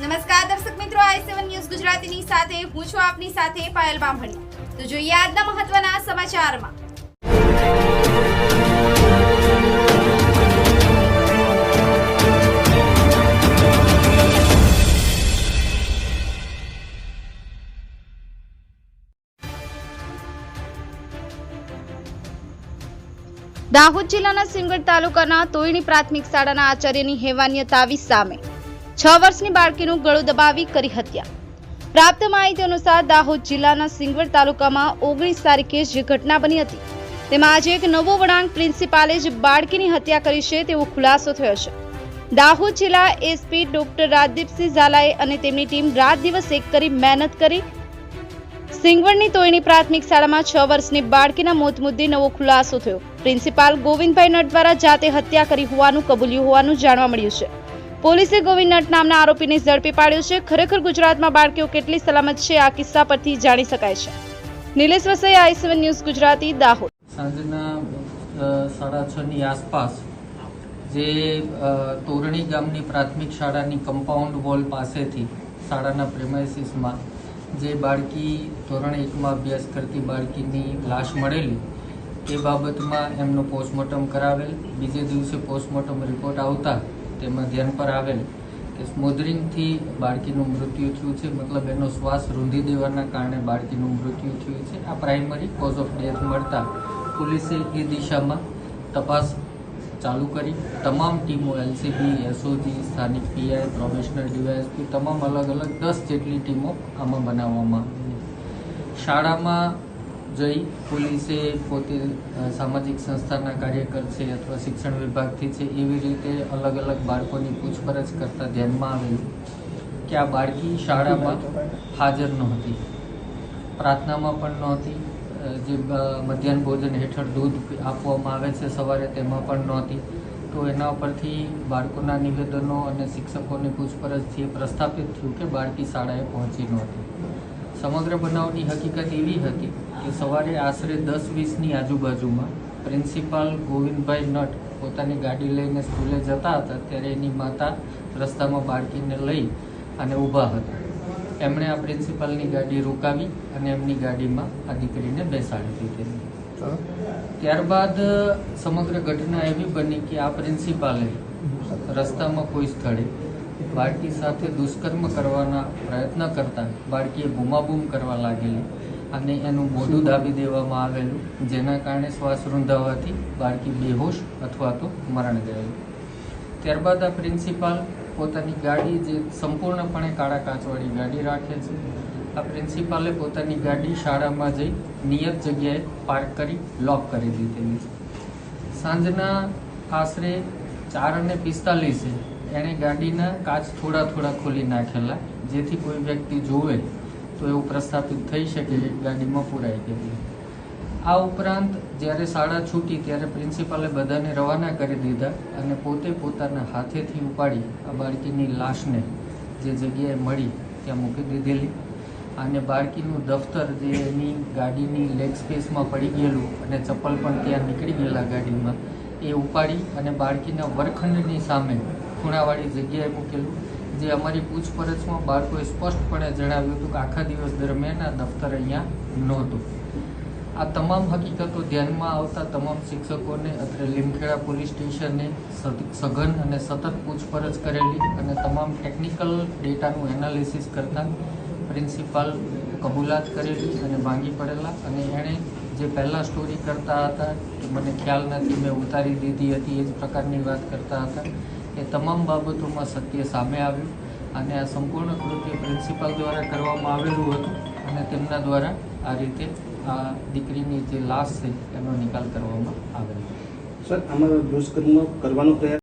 નમસ્કાર દર્શક મિત્રો, આઈ સેવન ન્યૂઝ ગુજરાતીની સાથે, હું છું આપની સાથે પાયલ બામણી. તો જોઈએ આજના મહત્વના સમાચારમાં. દાહોદ જિલ્લાના સિંગડ તાલુકાના તોયણી પ્રાથમિક શાળાના આચાર્યની હેવાનિયત આવી સામે. છ વર્ષની બાળકીનું ગળું દબાવી કરી હત્યા. પ્રાપ્ત માહિતી અનુસાર દાહોદ જિલ્લાના સિંગવડ તાલુકામાં ઓગણીસ તારીખે જે ઘટના બની હતી. તેમાં આજે એક નવો વળાંક પ્રિન્સિપાલે જ બાળકીની હત્યા કરી છે તેવો ખુલાસો થયો છે. દાહોદ જિલ્લા એસપી ડોક્ટર રાજદીપસિંહ ઝાલાએ અને તેમની ટીમ રાત દિવસ એક કરી મહેનત કરી. સિંગવડની તોયણી પ્રાથમિક શાળામાં છ વર્ષની બાળકીના મોત મુદ્દે નવો ખુલાસો થયો. પ્રિન્સિપાલ ગોવિંદભાઈ નટ દ્વારા જાતે હત્યા કરી હોવાનું કબૂલ્યું હોવાનું જાણવા મળ્યું છે. પોલીસે ગોવિંદ નામના આરોપીને ઝડપી પાડ્યો છે. ખરેખર ગુજરાતમાં બાળકીઓ કેટલી સલામત છે, આ કિસ્સા પરથી જાણી શકાય છે. Nilesh Vasai, I seven news, Gujarati, Dahod. સાંજના સાડા સાડા છની આસપાસ જે તોરણી ગામની પ્રાથમિક શાળાની કમ્પાઉન્ડ વોલ પાસેથી શાળાના પ્રેમાઇસીસમાં જે બાળકી ધોરણ એકમાં અભ્યાસ કરતી બાળકીની લાશ મળેલી, એ બાબતમાં એમનું પોસ્ટમોર્ટમ કરાવેલ. બીજે દિવસે પોસ્ટમોર્ટમ રિપોર્ટ આવતા તેમાં ધ્યાન પર આવેલ કે સ્મોધરિંગથી બાળકીનું મૃત્યુ થયું છે, મતલબ એનો શ્વાસ રૂંધી દેવાના કારણે બાળકીનું મૃત્યુ થયું છે. આ પ્રાઇમરી કોઝ ઓફ ડેથ મળતા પોલીસે એ દિશામાં તપાસ ચાલુ કરી. તમામ ટીમો, એલસીબી, એસઓજી, સ્થાનિક પીઆઈ, પ્રોફેશનલ ડીવાયએસપી, તમામ અલગ અલગ દસ જેટલી ટીમો આમાં બનાવવામાં આવી. શાળામાં જઈ પોલીસે પોતે સામાજિક સંસ્થાના કાર્યકર છે અથવા શિક્ષણ વિભાગથી છે એવી રીતે અલગ અલગ બાળકોની પૂછપરછ કરતા ધ્યાનમાં આવેલું કે આ બાળકી શાળામાં હાજર નહોતી. પ્રાર્થનામાં પણ નહોતી. જે મધ્યાહન ભોજન હેઠળ દૂધ આપવામાં આવે છે સવારે તેમાં પણ નહોતી. તો એના પરથી બાળકોના નિવેદનો અને શિક્ષકોની પૂછપરછથી પ્રસ્થાપિત થયું કે બાળકી શાળાએ પહોંચી નહોતી. સમગ્ર બનાવની હકીકત એવી હતી કે સવારે આશરે દસ વીસની આજુબાજુમાં પ્રિન્સિપાલ ગોવિંદભાઈ નટ પોતાની ગાડી લઈને સ્કૂલે જતા હતા ત્યારે એની માતા રસ્તામાં બાળકીને લઈ અને ઊભા હતા. એમણે આ પ્રિન્સિપાલની ગાડી રોકાવી અને એમની ગાડીમાં આ દીકરીને બેસાડી દીધી. ત્યારબાદ સમગ્ર ઘટના એવી બની કે આ પ્રિન્સિપાલે રસ્તામાં કોઈ સ્થળે બાળકી સાથે દુષ્કર્મ કરવાના પ્રયત્ન કરતા બાળકીએ બૂમાબૂમ કરવા લાગેલી અને એનું મોઢું દાબી દેવામાં આવેલું, જેના કારણે શ્વાસ રૂંધાવાથી બાળકી બેહોશ અથવા તો મરણ ગયેલું. ત્યારબાદ આ પ્રિન્સિપાલ પોતાની ગાડી જે સંપૂર્ણપણે કાળા કાચવાળી ગાડી રાખે છે, આ પ્રિન્સિપાલે પોતાની ગાડી શાળામાં જઈ નિયત જગ્યાએ પાર્ક કરી, લોક કરી દીધેલી છે. સાંજના આશરે ચાર અને પિસ્તાલીસે એણે ગાડીના કાચ થોડા થોડા ખોલી નાખેલા, જેથી કોઈ વ્યક્તિ જોવે તો એવું પ્રસ્થાપિત થઈ શકે કે ગાડીમાં પુરાઈ ગયેલી આ ઉપરાંત જ્યારે શાળા છૂટી ત્યારે પ્રિન્સિપાલે બધાને રવાના કરી દીધા અને પોતે પોતાના હાથેથી ઉપાડી આ બાળકીની લાશને જે જગ્યાએ મળી ત્યાં મૂકી દીધેલી અને બાળકીનું દફતર જે એની ગાડીની લેગ સ્પેસમાં પડી ગયેલું અને ચપ્પલ પણ ત્યાં નીકળી ગયેલા ગાડીમાં, એ ઉપાડી અને બાળકીના વર્ગખંડની સામે ખૂણાવાળી જગ્યાએ મૂકેલું. જે અમારી પૂછપરછમાં બાળકોએ સ્પષ્ટપણે જણાવ્યું હતું કે આખા દિવસ દરમિયાન આ દફતર અહીંયા નહોતું. આ તમામ હકીકતો ધ્યાનમાં આવતા તમામ શિક્ષકોને, અત્રે લીમખેડા પોલીસ સ્ટેશને સઘન અને સતત પૂછપરછ કરેલી અને તમામ ટેકનિકલ ડેટાનું એનાલિસિસ કરતાં પ્રિન્સિપાલ કબૂલાત કરેલી અને ભાંગી પડેલા અને એણે જે પહેલાં સ્ટોરી કરતા હતા, કે મને ખ્યાલ નથી, મેં ઉતારી દીધી હતી એ જ પ્રકારની વાત કરતા હતા. એ તમામ બાબતોમાં સત્ય સામે આવ્યું અને આ સંપૂર્ણ કૃત્ય પ્રિન્સિપાલ દ્વારા કરવામાં આવેલું હતું અને તેમના દ્વારા આ રીતે આ દીકરીની જે લાશ છે એનો નિકાલ કરવામાં આવેલો. સર, આમાં દુષ્કર્મ કરવાનો પ્રયાસ